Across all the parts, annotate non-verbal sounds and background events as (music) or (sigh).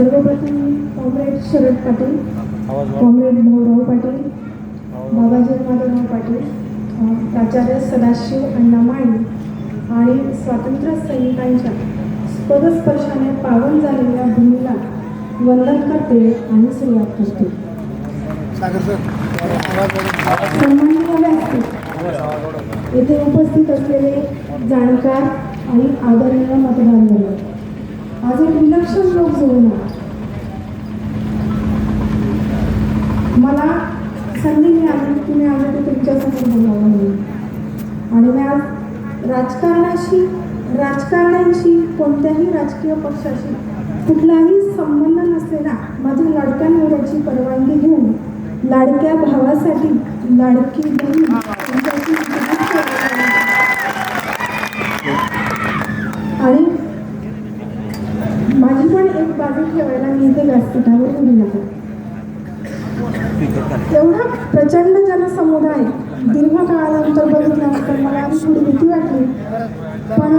सर्वप्रथम comrade Sharad Patil comrade Bhaurao Patil Babaji Madhavrao Patil प्राचार्य सदाशिव अण्णा माळी आणि स्वातंत्र्य सैनिकांच्या पदस्पर्शाने पावन झालेल्या भूमीला वंदन करते आणि सुरुवात करते. येथे उपस्थित असलेले जाणकार आणि आदरणीय मतदारवर्ग. आज एक विलक्षण लोक जुळून मला संधी मिळाली की मी आज इथे तुमच्यासमोर बोलावं म्हणून. आणि मी आज राजकारणाशी राजकारण्यांशी कोणत्याही राजकीय पक्षाशी कुठलाही संबंध नसलेला माझ्या लाडक्या नवऱ्याची परवानगी घेऊन लाडक्या भावासाठी लाडकी बहीण आणि ठेवायला मी इथे व्यासपीठावर उभी आहे. एवढा प्रचंड जनसमुदाय दीर्घ काळानंतर बघितल्यानंतर मला थोडी भीती वाटली. पण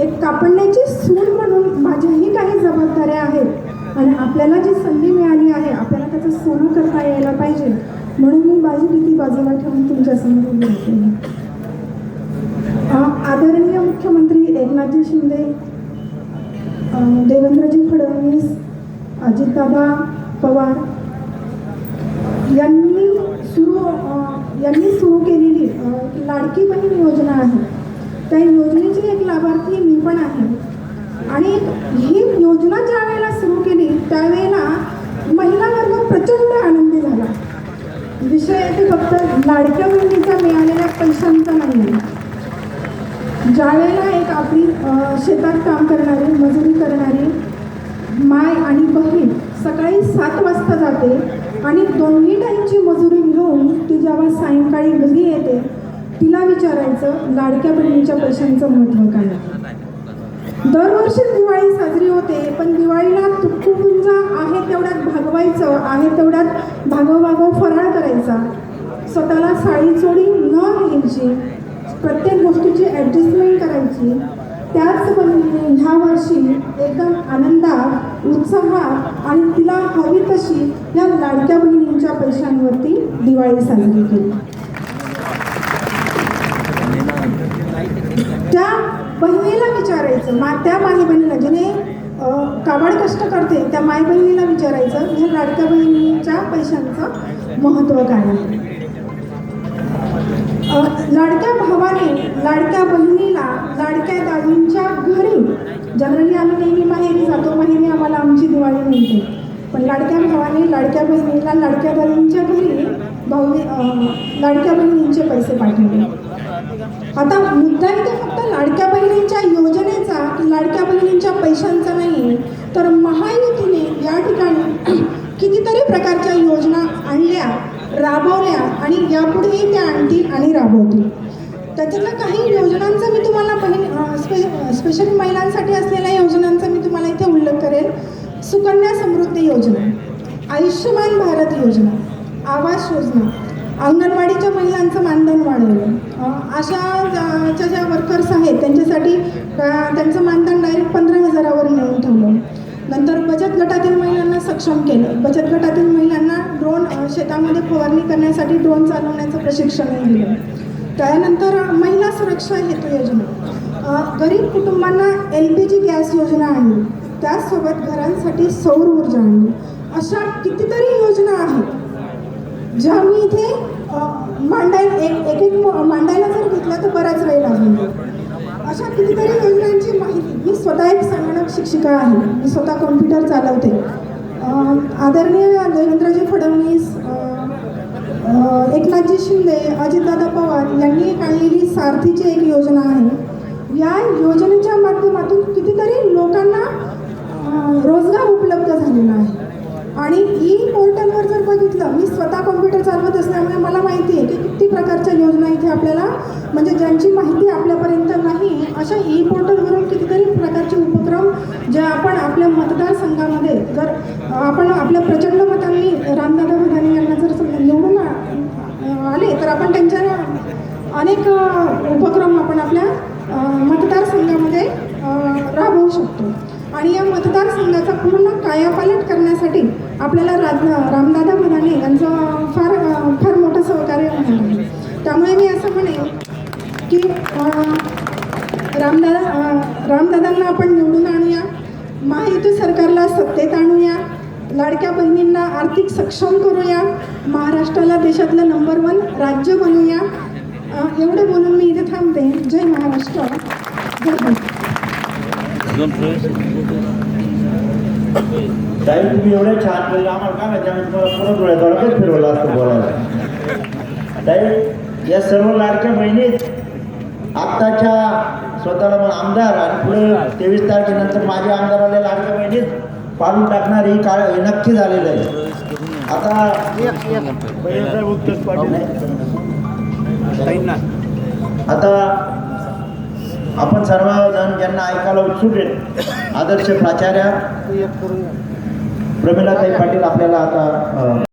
एक कापडण्याची सून म्हणून माझ्याही काही जबाबदाऱ्या आहेत आणि आपल्याला जी संधी मिळाली आहे आपल्याला त्याचं सोनं करता यायला पाहिजे म्हणून मी माझी भीती बाजूला ठेवून तुमच्यासमोर उभी होते आदरणीय मुख्यमंत्री एकनाथजी शिंदे देवेंद्रजी फडणवीस दादा पवार यांनी सुरू यांनी सुरू केलेली लाडकी बहीण योजना आहे. त्या योजनेची एक लाभार्थी मी पण आहे. आणि ही योजना ज्या वेळेला सुरू केली त्यावेळेला महिला वर्ग प्रचंड आनंदी झाला. विषय येते फक्त लाडक्या बहिणीचा मिळालेल्या पैशांचा नाही. ज्या वेळेला एक आपली शेतात काम करणारी मजुरी करणारी माय आणि बहीण सकाळी सात वाजता जाते आणि दोन्ही टाईमची मजुरी घेऊन ती जेव्हा सायंकाळी घरी येते तिला विचारायचं लाडक्या बहिणीच्या पैशांचं महत्त्व काय दरवर्षी दिवाळी साजरी होते पण दिवाळीला तुटपुंजा आहे तेवढ्यात भागवायचं आहे तेवढ्यात भागव फराळ करायचा. स्वतःला साडी चोळी न घ्यायची प्रत्येक गोष्टीची ॲडजस्टमेंट करायची. त्याच ह्या वर्षी एकदम आनंदात उत्साहात आणि तिला हवी तशी या लाडक्या बहिणींच्या पैशांवरती दिवाळी साजरी केली. त्या बहिणीला विचारायचं मा त्या माई बहिणीला जिने अ, काबाड कष्ट करते त्या माय बहिणीला विचारायचं ह्या लाडक्या बहिणीच्या पैशांचं महत्त्व काय आहे? लाडक्या भावाने लाडक्या बहिणीला लाडक्या दादींच्या घरी. जनरली आम्ही नेहमी माहेरी जातो माहेरी आम्हाला आमची दिवाळी मिळते. पण लाडक्या भावाने लाडक्या बहिणीला लाडक्या दादींच्या घरी भाऊ लाडक्या बहिणींचे पैसे पाठवले. आता मुद्दा इथे फक्त लाडक्या बहिणींच्या योजनेचा की लाडक्या बहिणींच्या पैशांचा नाही तर महायुतीने या ठिकाणी (clears throat) कितीतरी प्रकारच्या योजना आणल्या. राबवल्या आणि यापुढेही त्या आणतील आणि राबवतील. त्याच्यातल्या काही योजनांचा मी तुम्हाला बहीण स्पे स्पेशली महिलांसाठी असलेल्या योजनांचा मी तुम्हाला इथे उल्लेख करेन सुकन्या समृद्धी योजना आयुष्यमान भारत योजना आवास योजना अंगणवाडीच्या महिलांचं मानधन वाढवलं. अशा ज्या- ज्या वर्कर्स आहेत त्यांच्यासाठी त्यांचं मानधन डायरेक्ट पंधरा हजारावर नेऊन ठेवलं. नंतर बचत गटातील महिलांना सक्षम केलं. बचत गटातील महिलांना ड्रोन शेतामध्ये फवारणी करण्यासाठी ड्रोन चालवण्याचं प्रशिक्षण दिलं. त्यानंतर महिला सुरक्षा हेतू योजना. गरीब कुटुंबांना एल पी जी गॅस योजना आणली. त्याचसोबत घरांसाठी सौर ऊर्जा आणली. अशा कितीतरी योजना आहेत ज्या मी इथे मांडाय एक एक एक मांडायला जर घेतलं तर बराच वेळ लागेल अशा कितीतरी योजनांची माहिती मी स्वतः एक संगणक शिक्षिका आहे. मी स्वतः कॉम्प्युटर चालवते. आदरणीय देवेंद्रजी फडणवीस एकनाथजी शिंदे अजितदादा पवार यांनी काढलेली सारथीची एक योजना आहे. या योजनेच्या माध्यमातून कितीतरी लोकांना रोजगार उपलब्ध झालेला आहे. आणि ई पोर्टलवर जर बघितलं मी स्वतः कॉम्प्युटर चालवत असल्यामुळे मला माहिती आहे की किती प्रकारच्या योजना इथे आपल्याला म्हणजे ज्यांची माहिती आपल्यापर्यंत नाही अशा ई पोर्टलवरून कितीतरी प्रकारचे जे आपण आपल्या मतदारसंघामध्ये जर आपण आपल्या प्रचंड मतांनी रामदादा भदानी यांना जर निवडून आले तर आपण त्यांच्या अनेक उपक्रम आपण आपल्या मतदारसंघामध्ये राबवू शकतो. आणि या मतदारसंघाचा पूर्ण कायापालट करण्यासाठी आपल्याला राज रामदादा भदाने यांचं फार फार मोठं सहकार्य होणार त्यामुळे मी असं म्हणेन की रामदादा रामदादांना आपण निवडून आणूया. महायुती सरकारला सत्तेत आणूया. लाडक्या बहिणींना आर्थिक सक्षम करूया. महाराष्ट्राला देशातलं नंबर वन राज्य बनवूया एवढं बोलून मी इथे थांबते. जय महाराष्ट्र. जय हिंद. ताई तुम्ही एवढे छान बोलले. आम्हाला काय माहिती आम्ही तुम्हाला परत डोळ्या डोळ्यातच फिरवलं असतं बोलायला. ताई या सर्व लाडक्या बहिणीत आत्ताच्या स्वतःला मग आमदार आणि पुढे तेवीस तारखेनंतर माझे आमदाराला लागल्या महिन्यात पाडून टाकणार ही काळ हे नक्की झालेलं आहे. आता आता आपण सर्वजण ज्यांना ऐकायला उत्सुक आहेत आदर्श प्राचार्या प्रमिलाताई पाटील आपल्याला आता